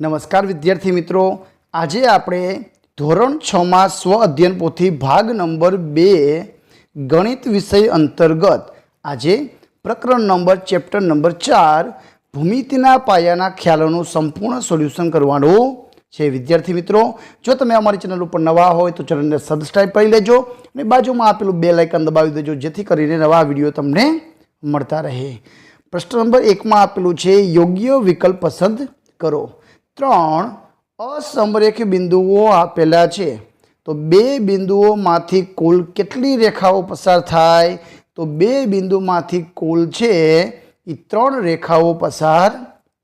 નમસ્કાર વિદ્યાર્થી મિત્રો. આજે આપણે ધોરણ છમાં સ્વ અધ્યયન પોથી ભાગ નંબર બે, ગણિત વિષય અંતર્ગત આજે પ્રકરણ નંબર, ચેપ્ટર નંબર ચાર, ભૂમિતિના પાયાના ખ્યાલોનું સંપૂર્ણ સોલ્યુશન કરવાનું છે. વિદ્યાર્થી મિત્રો, જો તમે અમારી ચેનલ ઉપર નવા હોય તો ચેનલને સબસ્ક્રાઈબ કરી લેજો અને બાજુમાં આપેલું બે લાઇકન દબાવી દેજો, જેથી કરીને નવા વીડિયો તમને મળતા રહે. પ્રશ્ન નંબર એકમાં આપેલું છે, યોગ્ય વિકલ્પ પસંદ કરો. ત્રણ અસમરેખ બિંદુઓ આપેલા છે. તો બે બિંદુઓમાંથી કુલ કેટલી રેખાઓ પસાર થાય? તો બે બિંદુમાંથી કુલ છે એ ત્રણ રેખાઓ પસાર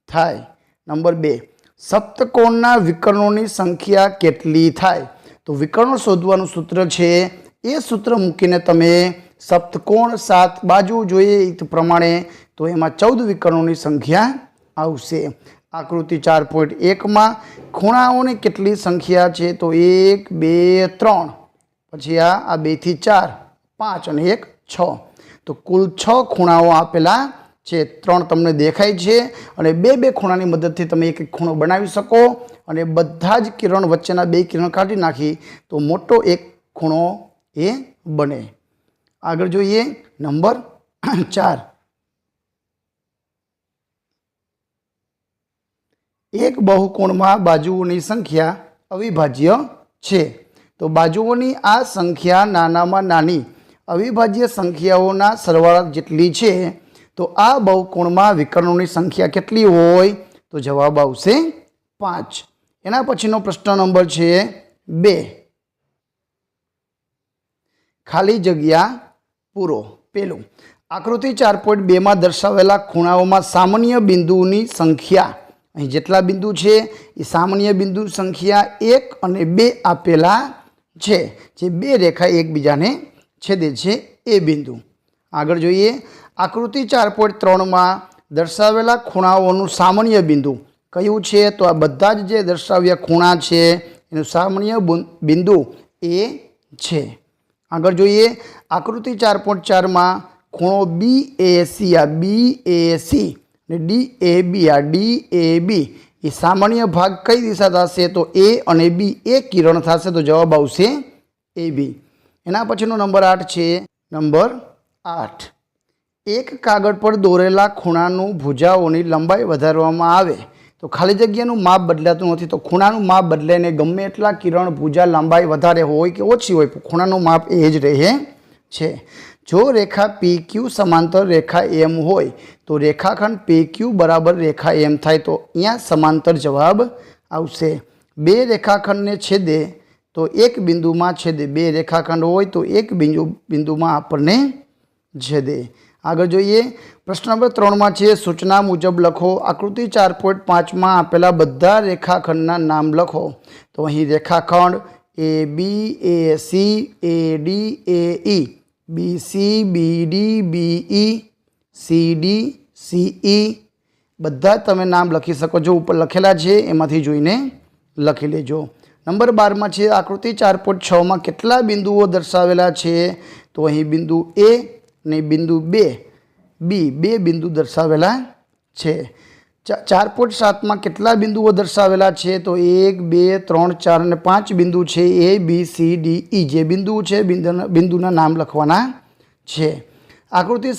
થાય. નંબર બે, સપ્તકોણના વિકર્ણોની સંખ્યા કેટલી થાય? તો વિકર્ણો શોધવાનું સૂત્ર છે, એ સૂત્ર મૂકીને તમે સપ્તકોણ સાત બાજુ જોઈએ પ્રમાણે, તો એમાં ચૌદ વિકર્ણોની સંખ્યા આવશે. આકૃતિ ચાર પોઈન્ટ એકમાં ખૂણાઓની કેટલી સંખ્યા છે? તો એક, બે, ત્રણ. પછી આ આ બેથી ચાર, પાંચ અને એક, છ. તો કુલ છ ખૂણાઓ આપેલા છે. ત્રણ તમને દેખાય છે અને બે બે ખૂણાની મદદથી તમે એક ખૂણો બનાવી શકો અને બધા જ કિરણ વચ્ચેના બે કિરણ કાઢી નાખી તો મોટો એક ખૂણો એ બને. આગળ જોઈએ. નંબર ચાર. એક બહુકોણમાં બાજુઓની સંખ્યા અવિભાજ્ય છે. તો બાજુઓની આ સંખ્યા નાનામાં નાની, અવિભાજ્ય સંખ્યાઓના સરવાળા જેટલી છે, તો આ બહુકોણમાં વિકર્ણોની સંખ્યા કેટલી હોય? તો જવાબ આવશે પાંચ. એના પછીનો પ્રશ્ન નંબર છે બે. ખાલી જગ્યા પૂરો. પેલું. આકૃતિ ચાર પોઈન્ટ બેમાં દર્શાવેલા ખૂણાઓમાં સામાન્ય બિંદુની સંખ્યા અહીં જેટલા બિંદુ છે, એ સામાન્ય બિંદુ સંખ્યા એક અને બે આપેલા છે. જે બે રેખા એકબીજાને છેદે છે એ બિંદુ. આગળ જોઈએ, આકૃતિ ચાર પોઈન્ટ ત્રણમાં દર્શાવેલા ખૂણાઓનું સામાન્ય બિંદુ. કયું છે? તો આ બધા જ જે દર્શાવ્યા ખૂણા છે, એનું સામાન્ય બિંદુ એ છે. આગળ જોઈએ, આકૃતિ ચાર પોઈન્ટ ચારમાં ખૂણો બી એ સી, આ બી એ સી અને ડી એ બી આ ડી એ બી એ સામાન્ય ભાગ કઈ દિશા થશે? તો એ અને બી એ કિરણ થશે, તો જવાબ આવશે એ બી એના પછીનો નંબર આઠ છે, નંબર આઠ. એક કાગળ પર દોરેલા ખૂણાનું ભુજાઓની લંબાઈ વધારવામાં આવે. તો ખાલી જગ્યાનું માપ બદલાતું નથી, તો ખૂણાનું માપ બદલાઈને ગમે એટલા કિરણ ભુજા લંબાઈ વધારે હોય કે ઓછી હોય ખૂણાનું માપ એ જ રહે છે. જો રેખા પી ક્યુ સમાંતર રેખા એમ હોય, તો રેખાખંડ પી ક્યુ બરાબર રેખા એમ થાય, તો અહીંયા સમાંતર જવાબ આવશે. બે રેખાખંડને છેદે, તો એક બિંદુમાં છેદે. બે રેખાખંડ હોય, તો એક બિંદુ, બિંદુમાં આપણને છેદે. આગળ જોઈએ. પ્રશ્ન નંબર ત્રણમાં છે, સૂચના મુજબ લખો. આકૃતિ ચાર પોઈન્ટ પાંચમાં આપેલા બધા રેખાખંડના નામ લખો. તો અહીં રેખાખંડ A B A C A D A E B C D C D C E બધા તમે નામ લખી શકો છો, ઉપર લખેલા છે, એમાંથી જોઈને લખી લેજો. નંબર બારમાં છે, આકૃતિ ચાર પોઈન્ટ છમાં કેટલા બિંદુઓ દર્શાવેલા છે? તો અહીં બિંદુ એ અને બિંદુ બે. બી બે બિંદુ દર્શાવેલા છે. ચાર પોઈન્ટ સાતમાં કેટલા બિંદુઓ દર્શાવેલા છે? તો એક, બે, ત્રણ, ચાર અને પાંચ બિંદુ છે એ, બી, સી, ડી, ઈ. જે બિંદુ છે, બિંદુના નામ લખવાના છે. આકૃતિ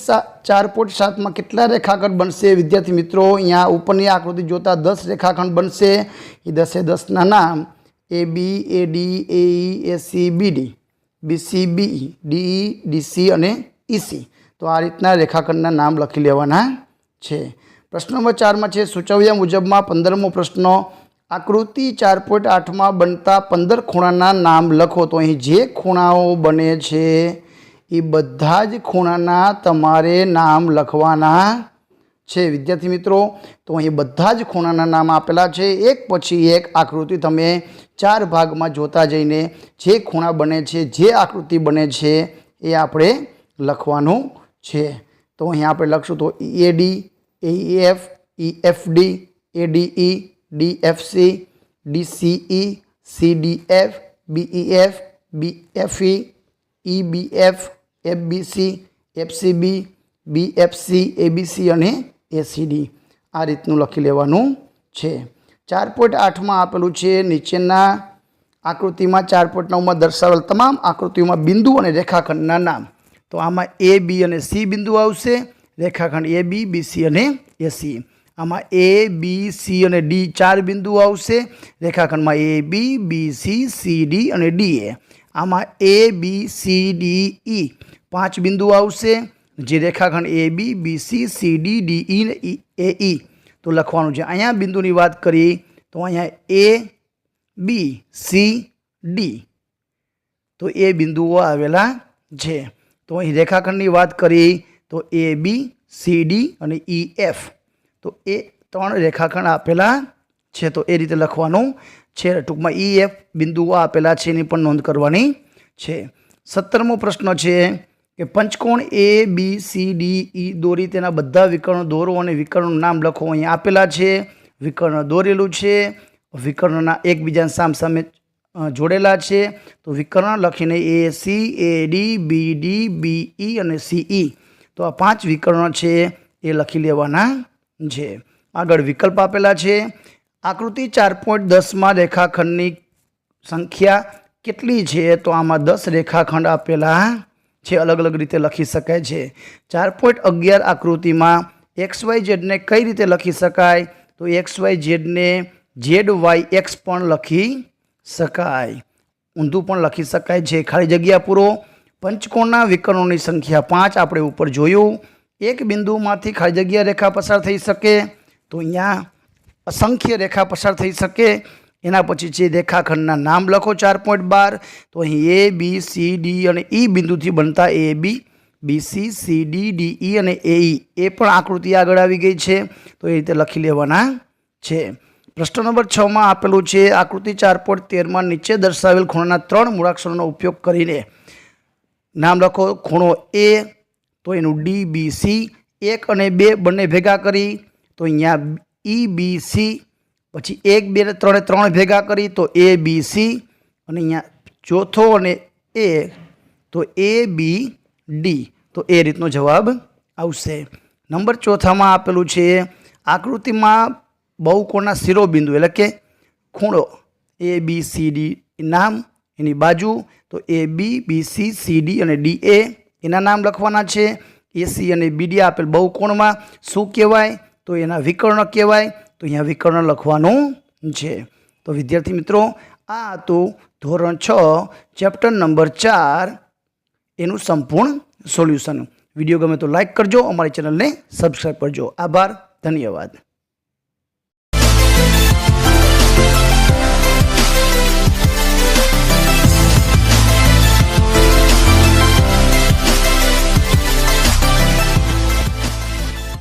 ચાર પોઈન્ટ સાતમાં કેટલા રેખાખંડ બનશે? વિદ્યાર્થી મિત્રો, અહીંયા ઉપરની આકૃતિ જોતા દસ રેખાખંડ બનશે. એ દસે દસના નામ A, B, A, D, A, E, A, C, B, D. B, C, B, D D, C અને ઈસી તો આ રીતના રેખાખંડના નામ લખી લેવાના છે. પ્રશ્ન નંબર ચારમાં છે, સૂચવ્યા મુજબમાં પંદરમો પ્રશ્ન, આકૃતિ ચાર પોઈન્ટ આઠમાં બનતા પંદર ખૂણાના નામ લખો. તો અહીં જે ખૂણાઓ બને છે, એ બધા જ ખૂણાના તમારે નામ લખવાના છે, વિદ્યાર્થી મિત્રો. તો અહીં બધા જ ખૂણાના નામ આપેલા છે. એક પછી એક આકૃતિ તમે ચાર ભાગમાં જોતા જઈને જે ખૂણા બને છે, જે આકૃતિ બને છે, એ આપણે લખવાનું છે. તો અહીં આપણે લખશું તો A D A F EFD F DFC DCE D BEF D EBF FBC D C ABC અને એસીડી આ રીતનું લખી લેવાનું છે. ચાર પોઈન્ટ આઠમાં આપેલું છે, નીચેના આકૃતિમાં ચાર પોઈન્ટ નવમાં દર્શાવેલ તમામ આકૃતિઓમાં બિંદુ અને રેખાખંડના નામ. તો આમાં એ બી અને સી બિંદુ આવશે. રેખાખંડ એ બી બી સી અને એ સી આમાં એ બી સી અને ડી ચાર બિંદુ આવશે. રેખાખંડમાં A B B C C D અને ડી એ આમાં A B C D E પાંચ બિંદુ આવશે. જે રેખાખંડ A B B C C D D E ને એ ઈ તો લખવાનું છે, અહીંયા બિંદુની વાત કરી, તો અહીંયા એ બી સી ડી તો એ બિંદુઓ આવેલા છે. તો અહીં રેખાખંડની વાત કરી તો એ બી સી ડી અને ઈ એફ તો એ ત્રણ રેખાખંડ આપેલા છે. તો એ રીતે લખવાનું છે. ટૂંકમાં ઈ એફ બિંદુઓ આપેલા છે એની પણ નોંધ કરવાની છે. સત્તરમો પ્રશ્ન છે કે પંચકોણ એ બી સી ડી ઈ દોરી તેના બધા વિકર્ણો દોરો અને વિકર્ણનું નામ લખો. અહીંયા આપેલા છે. વિકર્ણ દોરેલું છે. વિકર્ણના એકબીજાના સામ સામે જોડેલા છે. તો વિકર્ણ લખીને A C A D B D B E અને સી ઈ તો આ પાંચ વિકર્ણ છે, એ લખી લેવાના છે. આગળ વિકલ્પ આપેલા છે, આકૃતિ ચાર પોઈન્ટ દસમાં રેખાખંડની સંખ્યા કેટલી છે, તો આમાં દસ રેખાખંડ આપેલા છે, અલગ અલગ રીતે લખી શકાય છે. ચાર પોઈન્ટ અગિયાર આકૃતિમાં એક્સ વાય ઝેડને કઈ રીતે લખી શકાય, તો એક્સ વાય ઝેડને ઝેડ વાય એક્સ પણ લખી શકાય. ઊંધું પણ લખી શકાય છે. ખાલી જગ્યા પૂરો પંચકોણના વિકર્ણોની સંખ્યા પાંચ આપણે ઉપર જોયું. એક બિંદુમાંથી ખાલી જગ્યા રેખા પસાર થઈ શકે તો અહીંયા અસંખ્ય રેખા પસાર થઈ શકે. એના પછી છે રેખાખંડના નામ લખો ચાર પોઈન્ટ બાર. તો અહીં એ બી સી ડી અને ઈ બિંદુથી બનતા A B B C C D D E અને એ ઈ એ પણ આકૃતિ આગળ આવી ગઈ છે. તો એ રીતે લખી લેવાના છે. પ્રશ્ન નંબર છમાં આપેલું છે, આકૃતિ ચાર પોઈન્ટ તેરમાં નીચે દર્શાવેલ ખૂણાના ત્રણ મૂળાક્ષરોનો ઉપયોગ કરીને નામ લખો ખૂણો એ તો એનું ડી બી સી એક અને બે બંને ભેગા કરી, તો અહીંયા ઈ બી સી પછી એક, બે ત્રણે ત્રણ ભેગા કરી, તો એ બી સી અને અહીંયા ચોથો અને એ તો એ બી ડી તો એ રીતનો જવાબ આવશે. નંબર ચોથામાં આપેલું છે, આકૃતિમાં બહુકોણના શિરોબિંદુ એટલે કે ખૂણો એ બી સી ડી નામ એની બાજુ તો A B B C C D અને ડી એ એના નામ લખવાના છે. એસી અને બીડી આપેલ બહુકોણમાં શું કહેવાય? તો એના વિકર્ણ કહેવાય. તો અહીંયા વિકર્ણ લખવાનું છે. તો વિદ્યાર્થી મિત્રો, આ હતું ધોરણ છ, ચેપ્ટર નંબર ચાર એનું સંપૂર્ણ સોલ્યુશન. વીડિયો ગમે તો લાઇક કરજો, અમારી ચેનલને સબસ્ક્રાઈબ કરજો. આભાર, ધન્યવાદ.